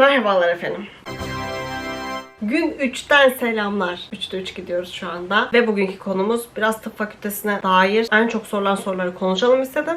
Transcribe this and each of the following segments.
Merhabalar efendim. Gün 3'ten selamlar. 3'te 3 gidiyoruz şu anda. Ve bugünkü konumuz biraz tıp fakültesine dair en çok sorulan soruları konuşalım istedim.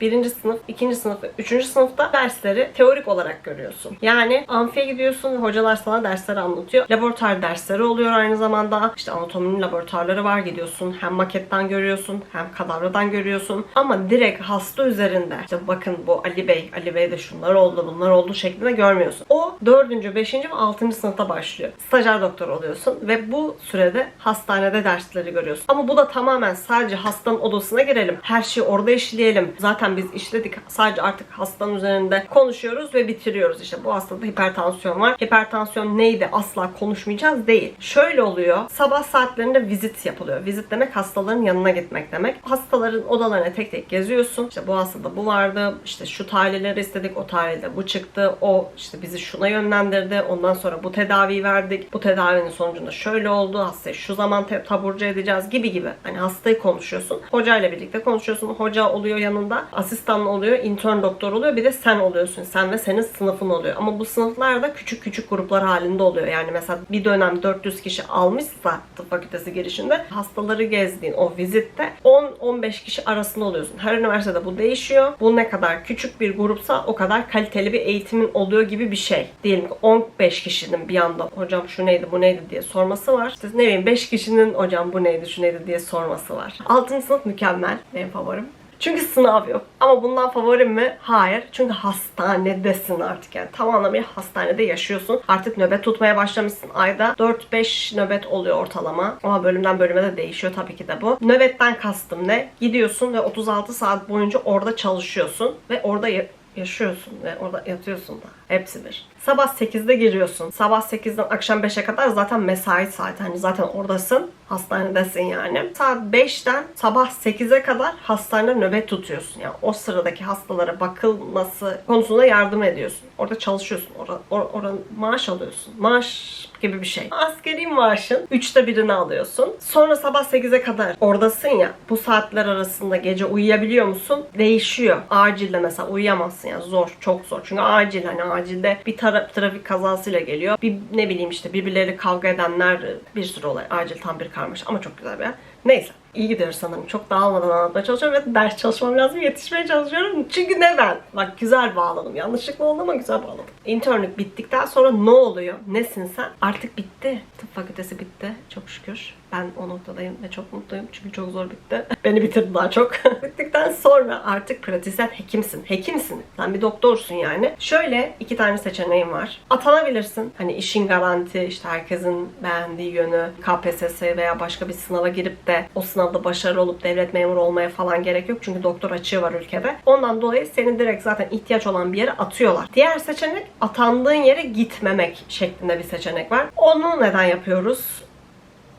Birinci sınıf, ikinci sınıf ve üçüncü sınıfta dersleri teorik olarak görüyorsun. Yani amfiye gidiyorsun hocalar sana dersleri anlatıyor. Laboratuvar dersleri oluyor aynı zamanda. İşte anatominin laboratuvarları var gidiyorsun. Hem maketten görüyorsun hem kadavradan görüyorsun. Ama direkt hasta üzerinde işte bakın bu Ali Bey, Ali Bey de şunlar oldu bunlar oldu şeklinde görmüyorsun. O dördüncü, beşinci ve altıncı sınıfta başlıyor. Stajyer doktor oluyorsun ve bu sürede hastanede dersleri görüyorsun. Ama bu da tamamen sadece hastanın odasına girelim. Her şeyi orada işleyelim. Zaten biz işledik. Sadece artık hastanın üzerinde konuşuyoruz ve bitiriyoruz. İşte bu hastada hipertansiyon var. Hipertansiyon neydi asla konuşmayacağız değil. Şöyle oluyor. Sabah saatlerinde vizit yapılıyor. Vizit demek hastaların yanına gitmek demek. Hastaların odalarına tek tek geziyorsun. İşte bu hastada bu vardı. İşte şu tahlilleri istedik. O tahlilde bu çıktı. O işte bizi şuna yönlendirdi. Ondan sonra bu tedaviyi verdik. Bu tedavinin sonucunda şöyle oldu. Hastayı şu zaman taburcu edeceğiz gibi gibi. Hani hastayı konuşuyorsun. Hocayla birlikte konuşuyorsun. Hoca oluyor yanında. Asistan oluyor. intern doktor oluyor. Bir de sen oluyorsun. Sen ve senin sınıfın oluyor. Ama bu sınıflar da küçük küçük gruplar halinde oluyor. Yani mesela bir dönem 400 kişi almışsa tıp fakültesi girişinde hastaları gezdiğin o vizitte 10-15 kişi arasında oluyorsun. Her üniversitede bu değişiyor. Bu ne kadar küçük bir grupsa o kadar kaliteli bir eğitimin oluyor gibi bir şey. Diyelim ki 15 kişinin bir anda hocam şu neydi bu neydi diye sorması var. İşte ne bileyim 5 kişinin hocam bu neydi şu neydi diye sorması var. 6. sınıf mükemmel. Benim favorim. Çünkü sınav yok. Ama bundan favorim mi? Hayır. Çünkü hastanedesin artık yani. Tam anlamıyla hastanede yaşıyorsun. Artık nöbet tutmaya başlamışsın. Ayda 4-5 nöbet oluyor ortalama. Ama bölümden bölüme de değişiyor tabii ki de bu. Nöbetten kastım ne? Gidiyorsun ve 36 saat boyunca orada çalışıyorsun. Ve orada ya- yaşıyorsun ve orada yatıyorsun da. Hepsi bir. Sabah 8'de giriyorsun. Sabah 8'den akşam 5'e kadar zaten mesai saati. Hani zaten oradasın. Hastanedesin yani. Saat 5'ten sabah 8'e kadar hastanede nöbet tutuyorsun. Yani o sıradaki hastalara bakılması konusunda yardım ediyorsun. Orada çalışıyorsun. Orada, or, oranın maaş alıyorsun. Maaş gibi bir şey. Askeri maaşın üçte birini alıyorsun. Sonra sabah 8'e kadar oradasın ya. Bu saatler arasında gece uyuyabiliyor musun? Değişiyor. Acilde mesela uyuyamazsın ya. Zor. Çok zor. Çünkü acil hani acilde bir tara- trafik kazasıyla geliyor. Bir ne bileyim işte birbirleriyle kavga edenler bir sürü olay. Acil tam bir karmaşa ama çok güzel bir yer. Neyse. İyi gidiyoruz sanırım. Çok dağılmadan anlatmaya çalışıyorum ve ders çalışmam lazım. Yetişmeye çalışıyorum. Çünkü ne ben? Bak güzel bağladım. Yanlışlıkla oldu ama güzel bağladım. İnternlük bittikten sonra ne oluyor? Nesin sen? Artık bitti. Tıp fakültesi bitti. Çok şükür. Ben o noktadayım ve çok mutluyum. Çünkü çok zor bitti. Beni bitirdi daha çok. Bittikten sonra artık pratisyen hekimsin. Hekimsin. Sen bir doktorsun yani. Şöyle iki tane seçeneğin var. Atanabilirsin. Hani işin garanti, işte herkesin beğendiği yönü, KPSS veya başka bir sınava girip de o sınavda başarılı olup devlet memuru olmaya falan gerek yok. Çünkü doktor açığı var ülkede. Ondan dolayı seni direkt zaten ihtiyaç olan bir yere atıyorlar. Diğer seçenek atandığın yere gitmemek şeklinde bir seçenek var. Onu neden yapıyoruz?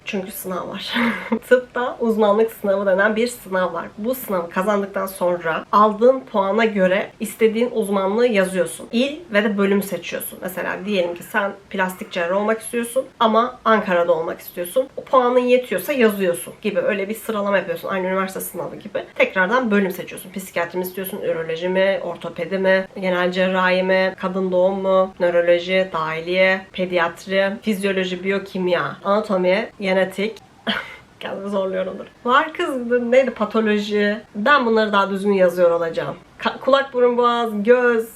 Çünkü sınav var. Tıpta uzmanlık sınavı denen bir sınav var. Bu sınavı kazandıktan sonra aldığın puana göre istediğin uzmanlığı yazıyorsun. İl ve de bölüm seçiyorsun. Mesela diyelim ki sen plastik cerrah olmak istiyorsun ama Ankara'da olmak istiyorsun. O puanın yetiyorsa yazıyorsun gibi. Öyle bir sıralama yapıyorsun. Aynı üniversite sınavı gibi. Tekrardan bölüm seçiyorsun. Psikiyatri mi istiyorsun? Üroloji mi? Ortopedi mi? Genel cerrahi mi? Kadın doğum mu? Nöroloji, dahiliye, pediatri, fizyoloji, biyokimya, anatomi, genetik. Kendimi zorluyorumdur. Var kız neydi patoloji. Ben bunları daha düzgün yazıyor olacağım. Ka- kulak, burun, boğaz, göz.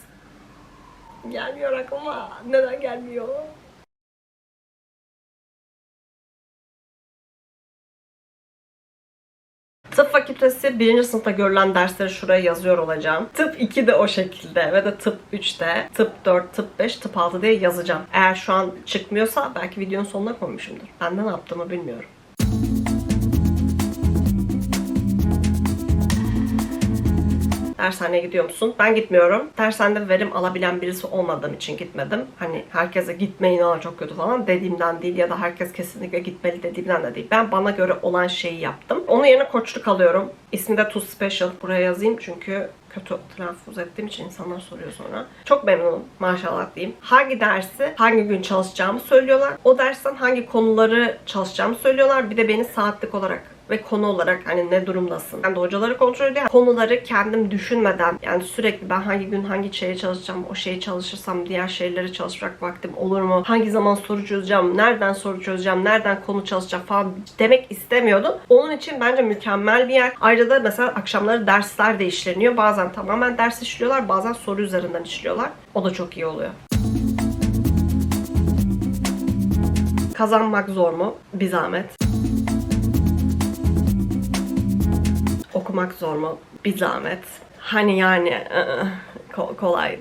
Gelmiyor aklıma. Neden gelmiyor? Tıp fakültesi birinci sınıfta görülen dersleri şuraya yazıyor olacağım. Tıp 2 de o şekilde ve de tıp 3'te, tıp 4, tıp 5, tıp 6 diye yazacağım. Eğer şu an çıkmıyorsa belki videonun sonuna koymuşumdur. Ben de ne yaptığımı bilmiyorum. Dershaneye gidiyor musun? Ben gitmiyorum. Dershanede verim alabilen birisi olmadığım için gitmedim. Hani herkese gitmeyin ama çok kötü falan dediğimden değil ya da herkes kesinlikle gitmeli dediğimden de değil. Ben bana göre olan şeyi yaptım. Onun yerine koçluk alıyorum. İsmi de Too Special. Buraya yazayım çünkü kötü telaffuz ettiğim için insanlar soruyor sonra. Çok memnunum maşallah diyeyim. Hangi dersi hangi gün çalışacağımı söylüyorlar. O dersten hangi konuları çalışacağımı söylüyorlar. Bir de beni saatlik olarak ve konu olarak hani ne durumdasın. Ben de hocaları kontrol ediyorum. Konuları kendim düşünmeden yani sürekli ben hangi gün hangi şeye çalışacağım, o şeyi çalışırsam diğer şeyleri çalışacak vaktim olur mu? Hangi zaman soru çözeceğim, nereden soru çözeceğim, nereden konu çalışacak falan demek istemiyordum. Onun için bence mükemmel bir yer. Ayrıca da mesela akşamları dersler de işleniyor. Bazen tamamen ders işliyorlar, bazen soru üzerinden işliyorlar. O da çok iyi oluyor. Kazanmak zor mu? Bir zahmet. Okumak zor mu? Bir zahmet. Hani yani ı-ı, ko- kolay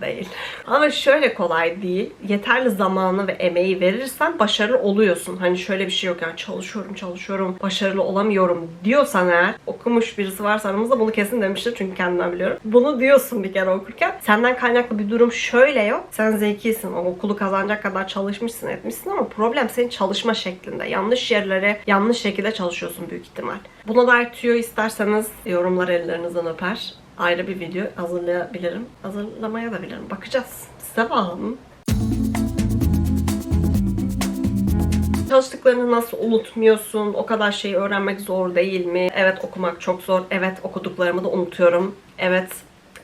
değil. Ama şöyle kolay değil. Yeterli zamanı ve emeği verirsen başarılı oluyorsun. Hani şöyle bir şey yok yani çalışıyorum çalışıyorum başarılı olamıyorum diyorsan eğer okumuş birisi varsa aramızda bunu kesin demiştir çünkü kendimden biliyorum. Bunu diyorsun bir kere okurken. Senden kaynaklı bir durum şöyle yok. Sen zekisin. O okulu kazanacak kadar çalışmışsın etmişsin ama problem senin çalışma şeklinde. Yanlış yerlere yanlış şekilde çalışıyorsun büyük ihtimal. Buna dair tüyo isterseniz yorumlar ellerinizden öper. Ayrı bir video hazırlayabilirim. Hazırlamaya da bilirim. Bakacağız. Size bağlı. Çalıştıklarını nasıl unutmuyorsun? O kadar şeyi öğrenmek zor değil mi? Evet okumak çok zor. Evet okuduklarımı da unutuyorum. Evet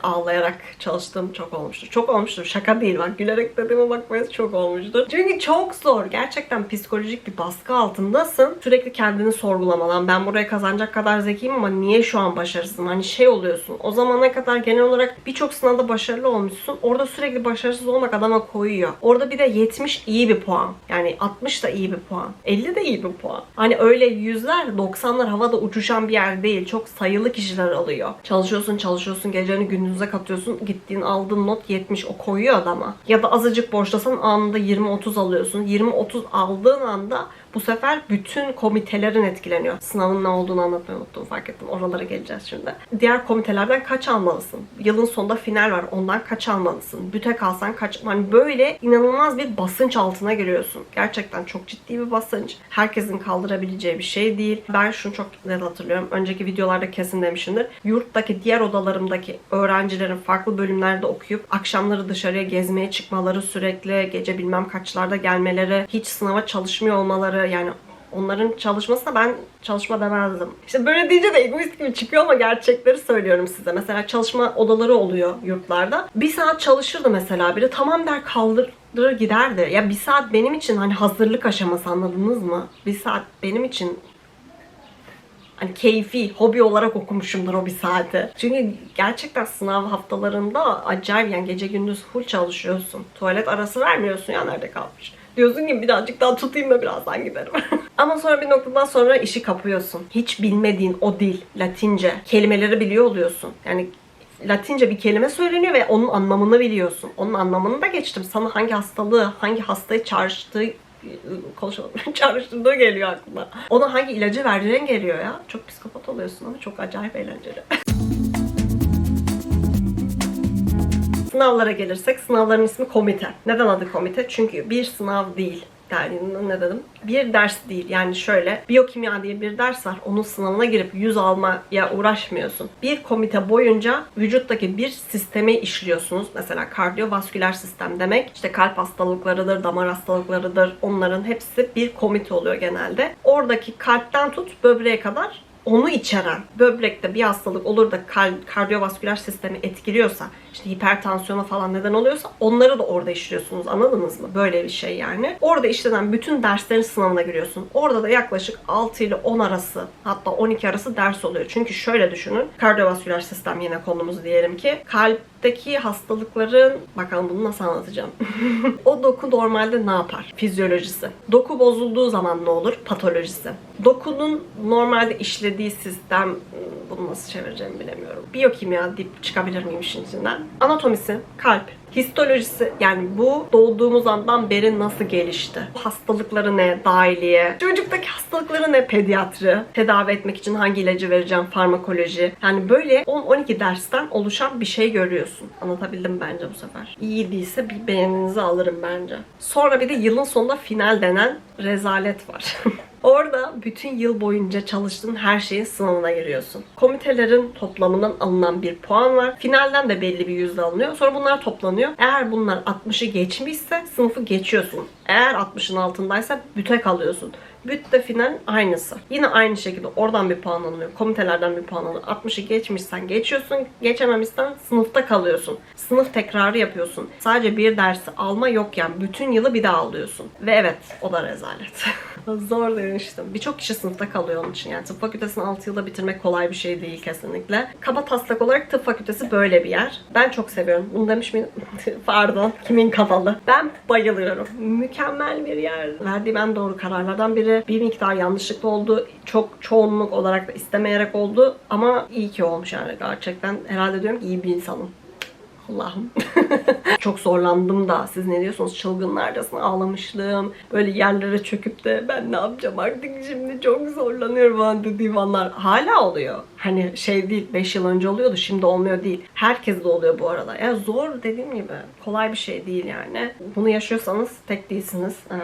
ağlayarak çalıştığım çok olmuştur. Çok olmuştur. Şaka değil bak. Gülerek dediğime bakmayız çok olmuştur. Çünkü çok zor. Gerçekten psikolojik bir baskı altındasın. Sürekli kendini sorgulamadan ben buraya kazanacak kadar zekiyim ama niye şu an başarısızım? Hani şey oluyorsun. O zamana kadar genel olarak birçok sınavda başarılı olmuşsun. Orada sürekli başarısız olmak adama koyuyor. Orada bir de 70 iyi bir puan. Yani 60 da iyi bir puan. 50 de iyi bir puan. Hani öyle yüzler 90'lar havada uçuşan bir yer değil. Çok sayılı kişiler alıyor. Çalışıyorsun çalışıyorsun geceni gündüze katıyorsun. Gittiğin aldığın not 70 o koyuyor adama. Ya da azıcık borçlasan anında 20-30 alıyorsun. 20-30 aldığın anda bu sefer bütün komitelerin etkileniyor. Sınavın ne olduğunu anlatmayı unuttum fark ettim. Oralara geleceğiz şimdi. Diğer komitelerden kaç almalısın? Yılın sonunda final var. Ondan kaç almalısın? Büte kalsan kaç? Hani böyle inanılmaz bir basınç altına giriyorsun. Gerçekten çok ciddi bir basınç. Herkesin kaldırabileceği bir şey değil. Ben şunu çok net hatırlıyorum. Önceki videolarda kesin demişimdir. Yurttaki diğer odalarımdaki öğrencilerin farklı bölümlerde okuyup akşamları dışarıya gezmeye çıkmaları sürekli gece bilmem kaçlarda gelmeleri, hiç sınava çalışmıyor olmaları yani onların çalışmasına ben çalışma demezdim. İşte böyle deyince de egoist gibi çıkıyor ama gerçekleri söylüyorum size. Mesela çalışma odaları oluyor yurtlarda. Bir saat çalışırdı mesela biri. Tamam der kaldırır giderdi. Ya bir saat benim için hani hazırlık aşaması anladınız mı? Bir saat benim için hani keyfi, hobi olarak okumuşumdur o bir saati. Çünkü gerçekten sınav haftalarında acayip yani gece gündüz full çalışıyorsun. Tuvalet arası vermiyorsun ya nerede kalmış. Diyorsun ki birazcık daha tutayım da birazdan giderim. Ama sonra bir noktadan sonra işi kapıyorsun. Hiç bilmediğin o dil, Latince, kelimeleri biliyor oluyorsun. Yani Latince bir kelime söyleniyor ve onun anlamını biliyorsun. Onun anlamını da geçtim. Sana hangi hastalığı, hangi hastayı çağrıştığı konuşalım. Çağrıştırdığı geliyor aklıma. Ona hangi ilacı verdiğin geliyor ya. Çok psikopat oluyorsun ama çok acayip eğlenceli. Sınavlara gelirsek sınavların ismi komite. Neden adı komite? Çünkü bir sınav değil. Yani ne dedim? Bir ders değil. Yani şöyle biyokimya diye bir ders var. Onun sınavına girip 100 almaya uğraşmıyorsun. Bir komite boyunca vücuttaki bir sistemi işliyorsunuz. Mesela kardiyovasküler sistem demek. İşte kalp hastalıklarıdır, damar hastalıklarıdır. Onların hepsi bir komite oluyor genelde. Oradaki kalpten tut böbreğe kadar onu içeren böbrekte bir hastalık olur da kal- kardiyovasküler sistemi etkiliyorsa, işte hipertansiyona falan neden oluyorsa onları da orada işliyorsunuz. Anladınız mı? Böyle bir şey yani. Orada işlenen bütün derslerin sınavına giriyorsun. Orada da yaklaşık 6 ile 10 arası hatta 12 arası ders oluyor. Çünkü şöyle düşünün. Kardiyovasküler sistem yine konumuz diyelim ki. Kalpteki hastalıkların bakalım bunu nasıl anlatacağım. o doku normalde ne yapar? Fizyolojisi. Doku bozulduğu zaman ne olur? Patolojisi. Dokunun normalde işlediği sistem bunu nasıl çevireceğimi bilemiyorum. Biyokimya deyip çıkabilir miyim işin içinden? Anatomisi, kalp, histolojisi yani bu doğduğumuz andan beri nasıl gelişti? Hastalıkları ne? Dahiliye. Çocuktaki hastalıkları ne? Pediatri. Tedavi etmek için hangi ilacı vereceğim? Farmakoloji. Yani böyle 10-12 dersten oluşan bir şey görüyorsun. Anlatabildim bence bu sefer. İyi değilse bir beğeninizi alırım bence. Sonra bir de yılın sonunda final denen rezalet var. Orada bütün yıl boyunca çalıştığın her şeyin sınavına giriyorsun. Komitelerin toplamından alınan bir puan var. Finalden de belli bir yüzde alınıyor. Sonra bunlar toplanıyor. Eğer bunlar 60'ı geçmişse sınıfı geçiyorsun. Eğer 60'ın altındaysa büte kalıyorsun. Bütte final aynısı. Yine aynı şekilde oradan bir puan alınıyor. Komitelerden bir puan alınıyor. 60'ı geçmişsen geçiyorsun. Geçememişsen sınıfta kalıyorsun. Sınıf tekrarı yapıyorsun. Sadece bir dersi alma yok yani. Bütün yılı bir daha alıyorsun. Ve evet o da rezalet. Zor demiştim. Birçok kişi sınıfta kalıyor onun için. Yani tıp fakültesini 6 yılda bitirmek kolay bir şey değil kesinlikle. Kaba taslak olarak tıp fakültesi böyle bir yer. Ben çok seviyorum. Bunu demiş miyim? Pardon. Kimin kafalı? Ben bayılıyorum. Mükemmel bir yer. Verdiğim en doğru kararlardan biri. Bir miktar yanlışlıkla oldu. Çok çoğunluk olarak da istemeyerek oldu. Ama iyi ki olmuş yani gerçekten. Herhalde diyorum ki iyi bir insanım. Allah'ım. Çok zorlandım da. Siz ne diyorsunuz? Çılgınlardasın. Ağlamışlığım. Böyle yerlere çöküp de ben ne yapacağım artık şimdi çok zorlanıyorum falan dediğim anlar. Hala oluyor. Hani şey değil 5 yıl önce oluyordu şimdi olmuyor değil. Herkes de oluyor bu arada. Ya zor dediğim gibi. Kolay bir şey değil yani. Bunu yaşıyorsanız tek değilsiniz. Ha.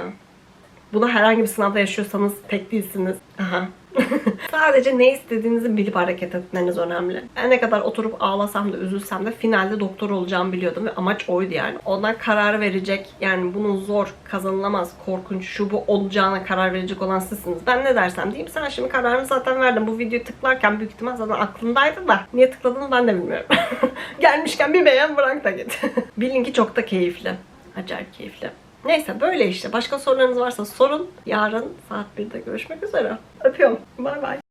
Bunu herhangi bir sınavda yaşıyorsanız tek değilsiniz. Aha. Sadece ne istediğinizi bilip hareket etmeniz önemli. Ben ne kadar oturup ağlasam da üzülsem de finalde doktor olacağımı biliyordum ve amaç oydu yani. Ondan karar verecek yani bunun zor, kazanılamaz, korkunç, şu bu olacağına karar verecek olan sizsiniz. Ben ne dersem diyeyim sen şimdi kararını zaten verdin. Bu videoyu tıklarken büyük ihtimal zaten aklındaydı da niye tıkladığını ben de bilmiyorum. Gelmişken bir beğen bırak da git. Bilin ki çok da keyifli. Acayip keyifli. Neyse böyle işte. Başka sorularınız varsa sorun. Yarın saat 1'de görüşmek üzere. Öpüyorum. Bay bay.